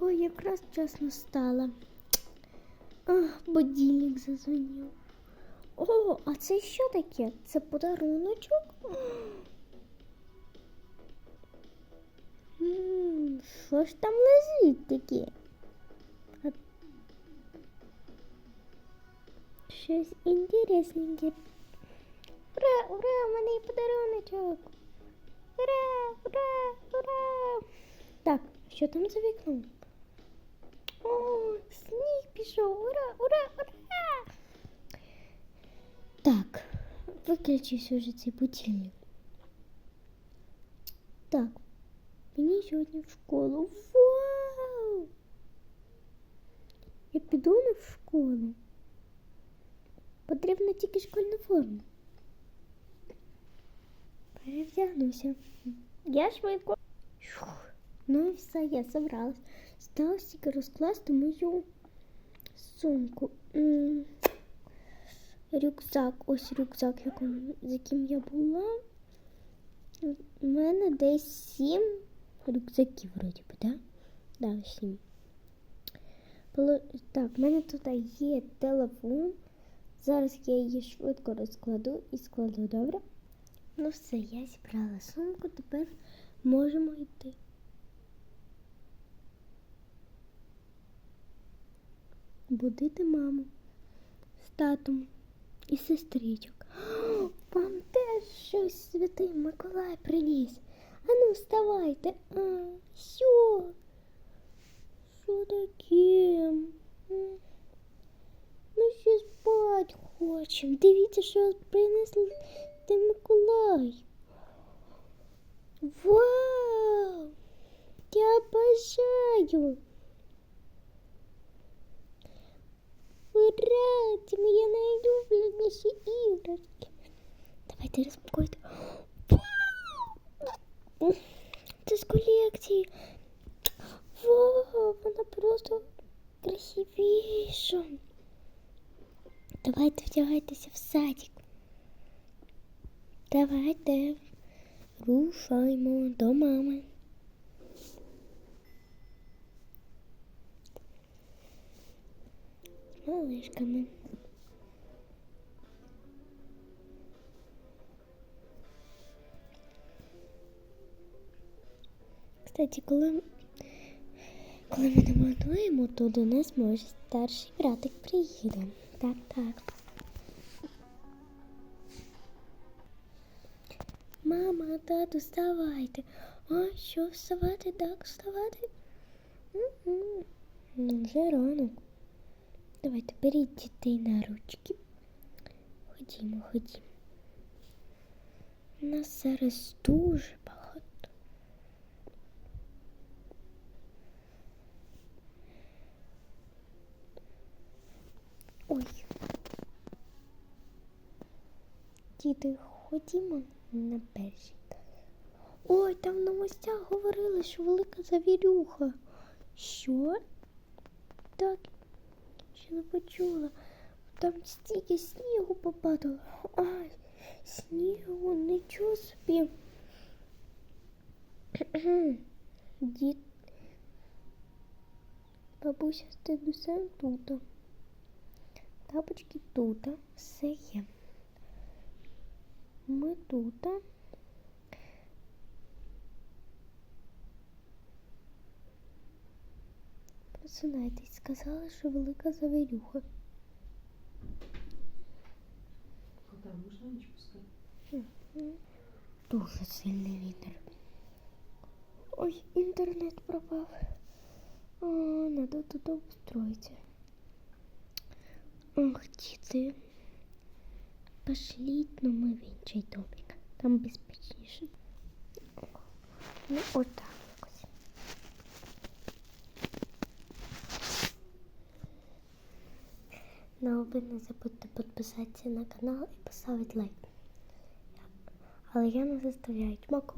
Ой, якраз вчасно стала. Ах, будильник зазвонив. О, а це що таке? Це подаруночок? Що ж там лежить таке? Щось інтересненьке. Ура, ура, у мене є подаруночок. Ура, ура, ура. Так, що там за вікном? Пішов. Ура, ура, ура. Так, виключився вже цей будильник. Так, мені сьогодні в школу. Вау! Я піду не в школу. Потрібна тільки школьна форма. Перевдягнуся. Я швидко. Ну і все, я забралась. Сталося тільки розкласти мою сумку. Рюкзак. Ось рюкзак, з яким я була. У мене десь сім рюкзаків, вроді би, так? Да? Да, сім. Так, в мене тут є телефон. Зараз я її швидко розкладу і складу, добре? Ну все, я зібрала сумку, тепер можемо йти. Будити маму з татом і сестричок. Вам теж щось святий Миколай приніс. Ану, вставайте. А, що? Що таке? Ми ще спать хочемо. Дивіться, що принесли Миколай. Вау! Я бажаю. Ура! Це моя найулюбленіші іграшки. Розпакуйте. Вау! Це з колекції. Вау, вона просто красивіша. Давайте вдягайтеся в садик. Давайте рушаймо до мами. З Кстати, коли, коли ми демонтуємо, то до нас може старший братик приїде. Так, так. Мама, тату, вставайте. А що вставати? Так, вставати? Ну, Вже ранок. Давайте беріть дітей на ручки. Ходімо, ходімо. У нас зараз дуже Ой. Діти, ходімо на перший. Ой, там в новостях говорили, що велика завірюха. Що? Так, ще не почула. Там стільки снігу попадало. Ай, снігу, нічого собі. Дід. Бабуся з дідусем тут. Тапочки тут. Все є. Ми тут. Просинайтесь, сказали, що велика завірюха. Кота можна ніч пускати? Дуже сильний вітер. Ой, інтернет пропав. О, надо тут обустроїтися. Ох, діти. Пошліть, ну ми в інший домик. Там безпечніше. Ну, отак якось. Ви не забудьте підписатися на канал і поставити лайк. Але я не заставляю. Чмок.